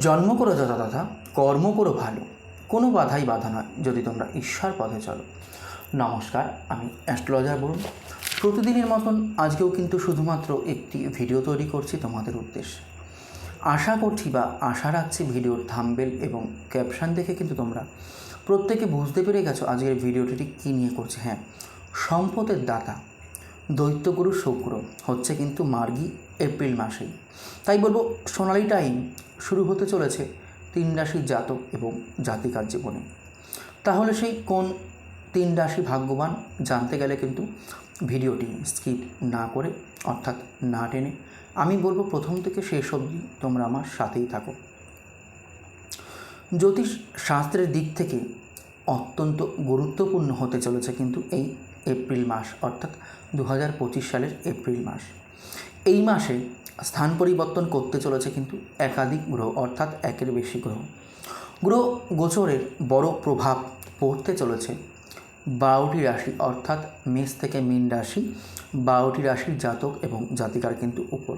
জন্ম করো যথা তথা, কর্ম করো ভালো। কোনো বাধাই বাধা নয়, যদি তোমরা ঈশ্বর পথে চলো। নমস্কার, আমি অ্যাস্ট্রোলজার বলুন প্রতিদিনের মতন আজকেও কিন্তু শুধুমাত্র একটি ভিডিও তৈরি করছি তোমাদের উদ্দেশ্যে। আশা করছি বা আশা রাখছি ভিডিওর থাম্বেল এবং ক্যাপশন দেখে কিন্তু তোমরা প্রত্যেকে বুঝতে পেরে গেছো আজকের ভিডিওটি কী নিয়ে করছে। হ্যাঁ সম্পদের দাতা। দৈত্যগুরু শুক্র হচ্ছে কিন্তু মার্গী এপ্রিল মাসেই। তাই বলব, সোনালি টাইম শুরু হতে চলেছে তিন রাশির জাতক এবং জাতিকার জীবনে। তাহলে সেই কোন তিন রাশি ভাগ্যবান জানতে গেলে কিন্তু ভিডিওটি স্কিপ না করে, অর্থাৎ না টেনে আমি বলব প্রথম থেকে শেষ অবধি তোমরা আমার সাথেই থাকো। জ্যোতিষ শাস্ত্রের দিক থেকে অত্যন্ত গুরুত্বপূর্ণ হতে চলেছে কিন্তু এই এপ্রিল মাস, অর্থাৎ দু হাজার পঁচিশ সালের এপ্রিল মাস। এই মাসে স্থান পরিবর্তন করতে চলেছে কিন্তু একাধিক গ্রহ, অর্থাৎ একের বেশি গ্রহ। গ্রহ গোচরের বড় প্রভাব পড়তে চলেছে বারোটি রাশি, অর্থাৎ মেষ থেকে মীন রাশি, বারোটি রাশির জাতক এবং জাতিকার কিন্তু উপর।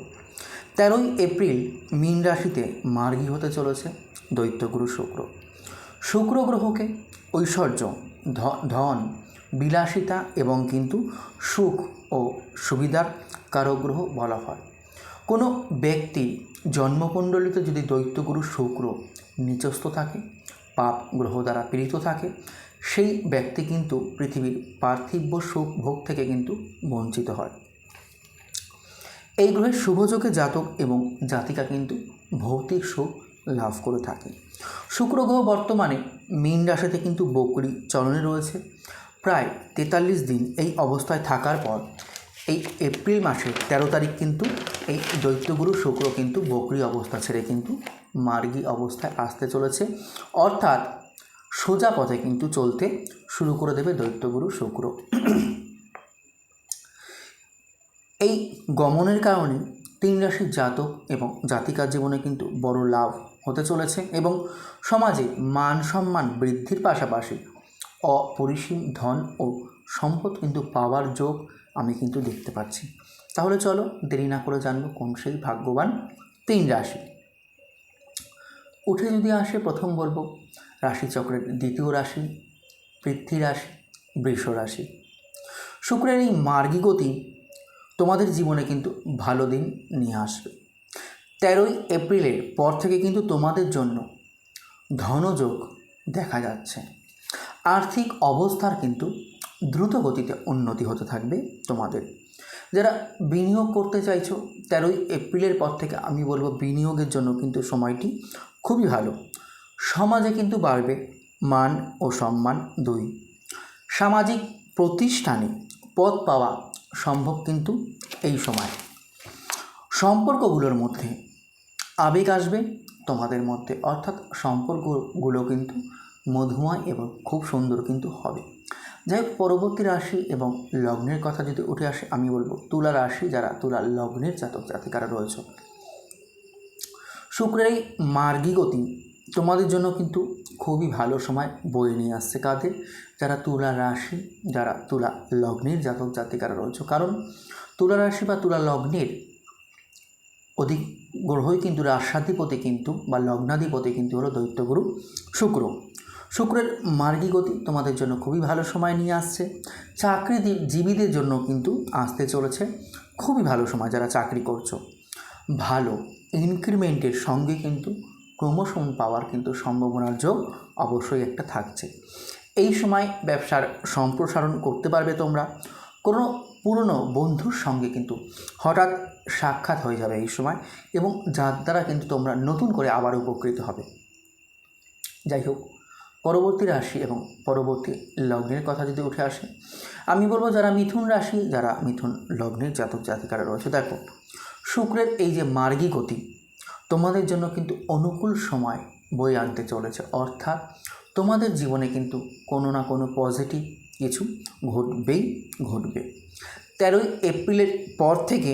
তেরোই এপ্রিল মীন রাশিতে মার্গী হতে চলেছে দৈত্যগুরু শুক্র। শুক্র গ্রহকে ঐশ্বর্য ধন বিলাসিতা এবং কিন্তু সুখ ও সুবিধার কারক গ্রহ বলা হয়। কোনো ব্যক্তি জন্মকুণ্ডলিতে যদি দৈত্যগুরু শুক্র নিচস্থ থাকে, পাপ গ্রহ দ্বারা পীড়িত থাকে, সেই ব্যক্তি কিন্তু পৃথিবীর পার্থিব্য সুখ ভোগ থেকে কিন্তু বঞ্চিত হয়। এই গ্রহের শুভযোগে জাতক এবং জাতিকা কিন্তু ভৌতিক সুখ লাভ করে থাকে। শুক্র গ্রহ বর্তমানে মীন রাশিতে কিন্তু বকরি চলনে রয়েছে। প্রায় তেতাল্লিশ দিন এই অবস্থায় থাকার পর, এই এপ্রিল মাসের তেরো তারিখ কিন্তু এই দৈত্যগুরু শুক্র কিন্তু বকরি অবস্থা ছেড়ে কিন্তু মার্গী অবস্থায় আসতে চলেছে। অর্থাৎ সোজা পথে কিন্তু চলতে শুরু করে দেবে দৈত্যগুরু শুক্র। এই গমনের কারণে তিন রাশির জাতক এবং জাতিকার জীবনে কিন্তু বড় লাভ হতে চলেছে এবং সমাজে মান সম্মান বৃদ্ধির পাশাপাশি অপরিসীম ধন ও সম্পদ কিন্তু পাওয়ার যোগ আমি কিন্তু দেখতে পাচ্ছি। তাহলে চলো দেরি না করে জানব কোন সেই ভাগ্যবান তিন রাশি। উঠে যদি আসে প্রথম বলব রাশিচক্রের দ্বিতীয় রাশি, পৃথ্বী রাশি, বৃষ রাশি। শুক্রের এই মার্গী গতি তোমাদের জীবনে কিন্তু ভালো দিন নিয়ে আসবে। তেরোই এপ্রিলের পর থেকে কিন্তু তোমাদের জন্য ধনযোগ দেখা যাচ্ছে। আর্থিক অবস্থার কিন্তু দ্রুত গতিতে উন্নতি হতে থাকবে তোমাদের। যারা বিনিয়োগ করতে চাইছো, তেরোই এপ্রিলের পর থেকে আমি বলব বিনিয়োগের জন্য কিন্তু সময়টি খুবই ভালো। সমাজে কিন্তু বাড়বে মান ও সম্মান দুই। সামাজিক প্রতিষ্ঠানে পদ পাওয়া সম্ভব কিন্তু এই সময়। সম্পর্কগুলোর মধ্যে আবেগ আসবে তোমাদের মধ্যে, অর্থাৎ সম্পর্কগুলো কিন্তু মধুময় এবং খুব সুন্দর কিন্তু হবে। যাই হোক পরবর্তী রাশি এবং লগ্নের কথা যদি উঠে আসে, আমি বলব তুলা রাশি যারা, তুলা লগ্নের জাতক জাতিকারা রয়েছে। শুক্রের এই মার্গী গতি তোমাদের জন্য কিন্তু খুবই ভালো সময় বয়ে নিয়ে আসছে কাদের? যারা তুলা রাশি, যারা তুলা লগ্নের জাতক জাতিকারা রয়েছে। কারণ তুলা রাশি বা তুলা লগ্নের অধিক গ্রহই কিন্তু রাশাধিপতি কিন্তু বা লগ্নাধিপতি কিন্তু হলো দৈত্যগুরু শুক্র। শুক্রের মার্গী গতি তোমাদের জন্য খুবই ভালো সময় নিয়ে আসছে। চাকরি জীবীদের জন্য কিন্তু আসতে চলেছে খুবই ভালো সময় যারা চাকরি করছ। ভালো ইনক্রিমেন্টের সঙ্গে কিন্তু প্রমোশন পাওয়ার কিন্তু সম্ভাবনার যোগ অবশ্যই একটা থাকছে। এই সময় ব্যবসার সম্প্রসারণ করতে পারবে তোমরা। কোনো পুরনো বন্ধুর সঙ্গে কিন্তু হঠাৎ সাক্ষাৎ হয়ে যাবে এই সময় এবং যার দ্বারা কিন্তু তোমরা নতুন করে আবার উপকৃত হবে। যাই হোক পরবর্তী রাশি এবং পরবর্তী লগ্নের কথা যদি উঠে আসে, আমি বলব যারা মিথুন রাশি, যারা মিথুন লগ্নের জাতক জাতিকারা রয়েছে, দেখো, শুক্রের এই যে মার্গী গতি, তোমাদের জন্য কিন্তু অনুকূল সময় বই আনতে চলেছে। অর্থাৎ তোমাদের জীবনে কিন্তু কোনো না কোনো পজিটিভ কিছু ঘটবেই ঘটবে। তেরোই এপ্রিলের পর থেকে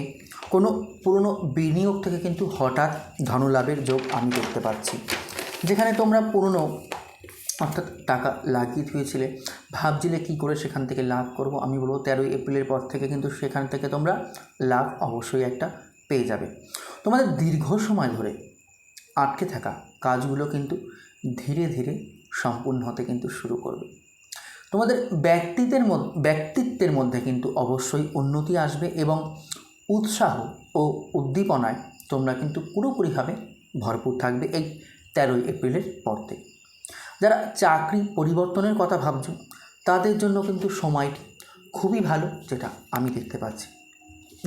কোনো পুরনো বিনিয়োগ থেকে কিন্তু হঠাৎ ধনলাভের যোগ আমি দেখতে পাচ্ছি। যেখানে তোমরা পুরনো অর্থাৎ টাকা লাগিয়ে থুয়েছিলে ভাবছিলে কী করে সেখান থেকে লাভ করব? আমি বলব, তেরোই এপ্রিলের পর থেকে কিন্তু সেখান থেকে তোমরা লাভ অবশ্যই একটা পেয়ে যাবে। তোমাদের দীর্ঘ সময় ধরে আটকে থাকা কাজগুলো কিন্তু ধীরে ধীরে সম্পূর্ণ হতে কিন্তু শুরু করবে। তোমাদের ব্যক্তিত্বের মধ্যে ব্যক্তিত্বের মধ্যে কিন্তু অবশ্যই উন্নতি আসবে এবং উৎসাহ ও উদ্দীপনায় তোমরা কিন্তু পুরোপুরিভাবে ভরপুর থাকবে এই তেরোই এপ্রিলের পর থেকে। যারা চাকরি পরিবর্তনের কথা ভাবছ, তাদের জন্য কিন্তু সময়টি খুবই ভালো যেটা আমি দেখতে পাচ্ছি।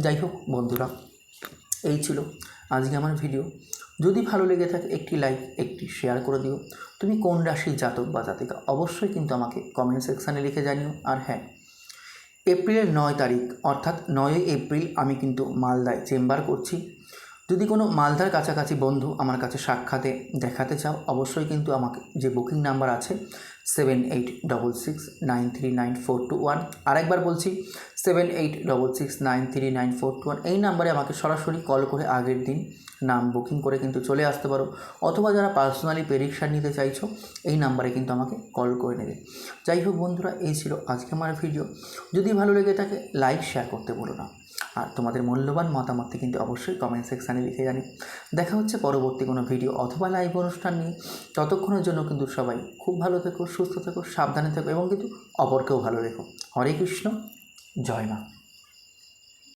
যাই হোক বন্ধুরা, এই ছিল আজকে আমার ভিডিও। যদি ভালো লেগে থাকে, একটি লাইক, একটি শেয়ার করে দিও। তুমি কোন রাশির জাতক বা জাতিকা, অবশ্যই কিন্তু আমাকে কমেন্ট সেকশানে লিখে জানিও। আর হ্যাঁ এপ্রিলের নয় তারিখ, অর্থাৎ নয়ই এপ্রিল আমি কিন্তু মালদায় চেম্বার করছি। যদি কোনো মালদার কাছাকাছি বন্ধু আমার কাছে সাক্ষাতে দেখাতে চাও, অবশ্যই কিন্তু আমাকে যে বুকিং নাম্বার আছে seven eight double six nine three nine four two one আরেকবার বলছি seven eight double six nine three nine four two one এই নাম্বারে আমাকে সরাসরি কল করে আগের দিন নাম বুকিং করে কিন্তু চলে আসতে পারো। অথবা যারা পার্সোনালি পেরিকশার নিতে চাইছো, এই নাম্বারে কিন্তু আমাকে কল করে নেবে। যাই হোক বন্ধুরা, এই ছিল আজকে আমার ভিডিও যদি ভালো লেগে থাকে লাইক শেয়ার করতে বলো না। আর তোমাদের মূল্যবান মতামতটি কিন্তু অবশ্যই কমেন্ট সেকশানে লিখে জানি। দেখা হচ্ছে পরবর্তী কোনো ভিডিও অথবা লাইভ অনুষ্ঠান নিয়ে। ততক্ষণের জন্য কিন্তু সবাই খুব ভালো থেকো, সুস্থ থেকো, সাবধানে থেকো এবং কিন্তু অপরকেও ভালো রেখো। হরে কৃষ্ণ, জয় মা।